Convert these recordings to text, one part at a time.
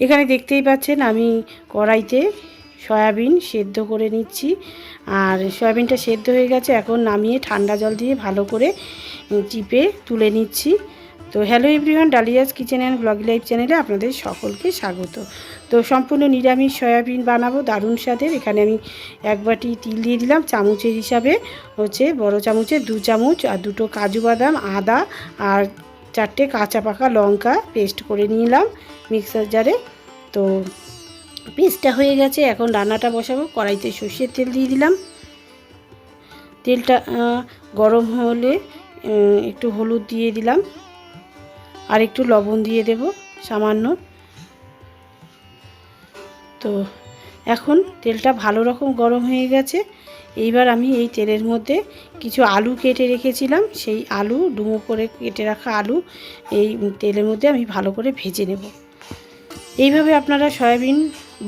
এখানে দেখতেই পাচ্ছেন আমি কড়াইতে সয়াবিন সেদ্ধ করে নিচ্ছি। আর সয়াবিনটা সেদ্ধ হয়ে গেছে, এখন নামিয়ে ঠান্ডা জল দিয়ে ভালো করে চিপে তুলে নিচ্ছি। তো hello everyone, Dalia's kitchen and blog life চ্যানেলে আপনাদের সকলকে স্বাগত। তো সম্পূর্ণ নিরামিষ সয়াবিন বানাবো, দারুণ স্বাদের। এখানে আমি এক বাটি তিল দিয়ে দিলাম, চামচের হিসাবে হচ্ছে বড় চামচে দু চামচ আর দুটো কাজু বাদাম, আদা আর চারটে কাঁচা পাকা লঙ্কা পেস্ট করে নিলাম মিক্সার জারে। তো পেস্টটা হয়ে গেছে, এখন রান্নাটা বসাবো। কড়াইতে সর্ষের তেল দিয়ে দিলাম। তেলটা গরম হলে একটু হলুদ দিয়ে দিলাম। আর একটু লবণ দিয়ে দেব সামান্য। তো এখন তেলটা ভালো রকম গরম হয়ে গেছে। এইবার আমি এই তেলের মধ্যে কিছু আলু কেটে রেখেছিলাম। সেই আলু, ডুমো করে কেটে রাখা আলু, এই তেলের মধ্যে আমি ভালো করে ভেজে নেব। এইভাবে আপনারা সয়াবিন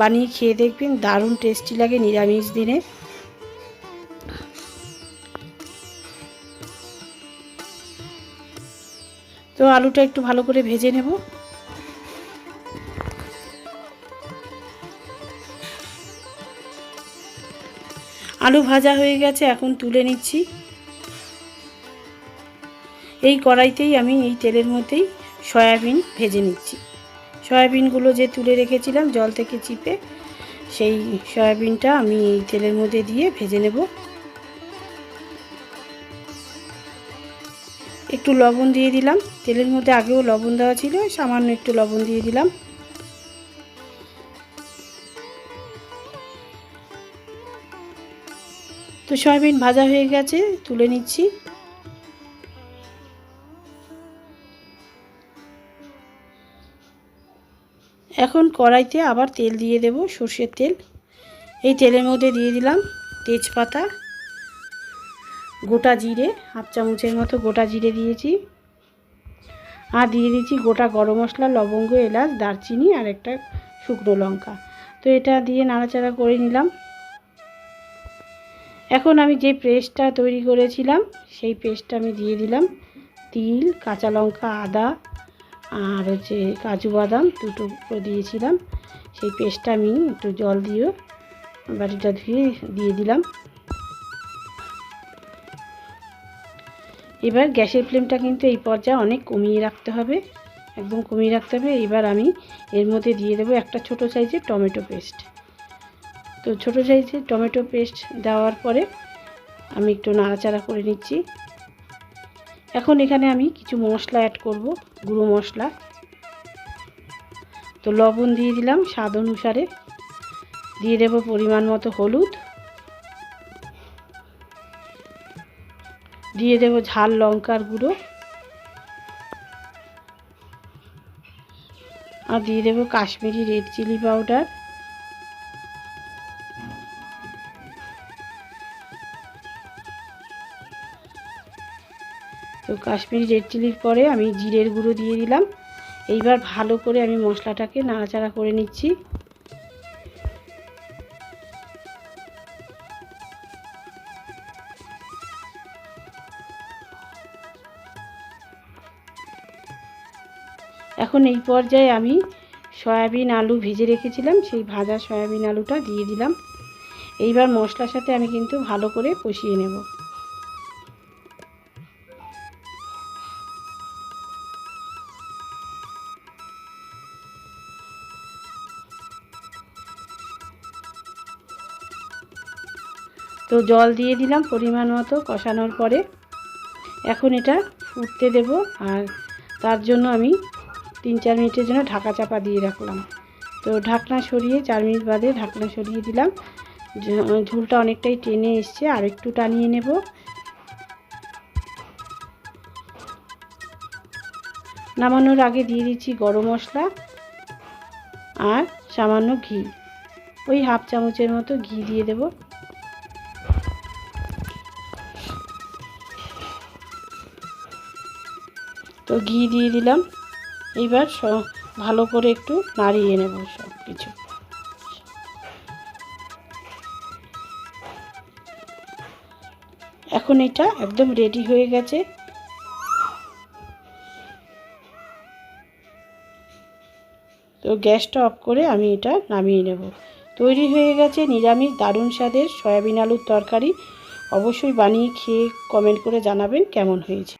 বানিয়ে খেয়ে দেখবেন, দারুণ টেস্টি লাগে নিরামিষ দিনে। তো আলুটা একটু ভালো করে ভেজে নেব। আলু ভাজা হয়ে গেছে, এখন তুলে নিচ্ছি। এই কড়াইতেই আমি এই তেলের মধ্যেই সয়াবিন ভেজে নিচ্ছি। সয়াবিনগুলো যে তুলে রেখেছিলাম, জল থেকে চিপে, সেই সয়াবিনটা আমি এই তেলের মধ্যে দিয়ে ভেজে নেব। একটু লবণ দিয়ে দিলাম। তেলের মধ্যে আগেও লবণ দেওয়া ছিল, সামান্য একটু লবণ দিয়ে দিলাম। তো সয়াবিন ভাজা হয়ে গেছে, তুলে নিচ্ছি। এখন কড়াইতে আবার তেল দিয়ে দেব, সর্ষের তেল। এই তেলের মধ্যে দিয়ে দিলাম তেজপাতা, গোটা জিরে, হাফ চামচের মতো গোটা জিরে দিয়েছি। আর দিয়ে দিয়েছি গোটা গরম মশলা, লবঙ্গ, এলাচ, দারচিনি আর একটা শুকনো লঙ্কা। তো এটা দিয়ে নাড়াচাড়া করে নিলাম। এখন আমি যে পেস্টটা তৈরি করেছিলাম, সেই পেস্টটা আমি দিয়ে দিলাম। তিল, কাঁচা লঙ্কা, আদা আর হচ্ছে কাজু বাদাম দুটো দিয়েছিলাম। সেই পেস্টটা আমি একটু জল দিয়ে বাটিটা ধুয়ে দিয়ে দিলাম। এবার গ্যাসের ফ্লেমটা কিন্তু এই পর্যায়ে অনেক কমিয়ে রাখতে হবে, একদম কমিয়ে রাখতে হবে। এবার আমি এর মধ্যে দিয়ে দেবো একটা ছোট সাইজের টমেটো পেস্ট। তো ছোটো সাইজের টমেটো পেস্ট দেওয়ার পরে আমি একটু নাড়াচাড়া করে নিচ্ছি। এখন এখানে আমি কিছু মশলা অ্যাড করব, গুঁড়ো মশলা। তো লবণ দিয়ে দিলাম স্বাদ অনুসারে। দিয়ে দেব পরিমাণ মতো হলুদ। দিয়ে দেব ঝাল লঙ্কার গুঁড়ো। আর দিয়ে দেব কাশ্মীরি রেড চিলি পাউডার তো কাশ্মীরি রেড চিলির পরে আমি জিরের গুঁড়ো দিয়ে দিলাম। এইবার ভালো করে আমি মশলাটাকে নাড়াচাড়া করে নিচ্ছি। এখন এই পর্যায়ে আমি সয়াবিন আলু ভেজে রেখেছিলাম, সেই ভাজা সয়াবিন আলুটা দিয়ে দিলাম। এইবার মশলার সাথে আমি কিন্তু ভালো করে কষিয়ে নেব। তো জল দিয়ে দিলাম পরিমাণ মতো কষানোর পরে। এখন এটা ফুটতে দেব আর তার জন্য আমি তিন চার মিনিটের জন্য ঢাকা চাপা দিয়ে রাখলাম। তো ঢাকনা সরিয়ে চার মিনিট বাদে ঢাকনা সরিয়ে দিলাম। ঝুলটা অনেকটাই টেনে এসছে, আর একটু টানিয়ে নেব। নামানোর আগে দিয়ে দিচ্ছি গরম মশলা আর সামান্য ঘি। ওই হাফ চামচের মতো ঘি দিয়ে দেবো। তো ঘি দিয়ে দিলাম। এবার ভালো করে একটু নাড়িয়ে নেব সব কিছু। এখন এটা একদম রেডি হয়ে গেছে। তো গ্যাসটা অফ করে আমি এটা নামিয়ে নেব। তৈরি হয়ে গেছে নিরামিষ দারুণ স্বাদের সয়াবিন আলুর তরকারি। অবশ্যই বানিয়ে খেয়ে কমেন্ট করে জানাবেন কেমন হয়েছে।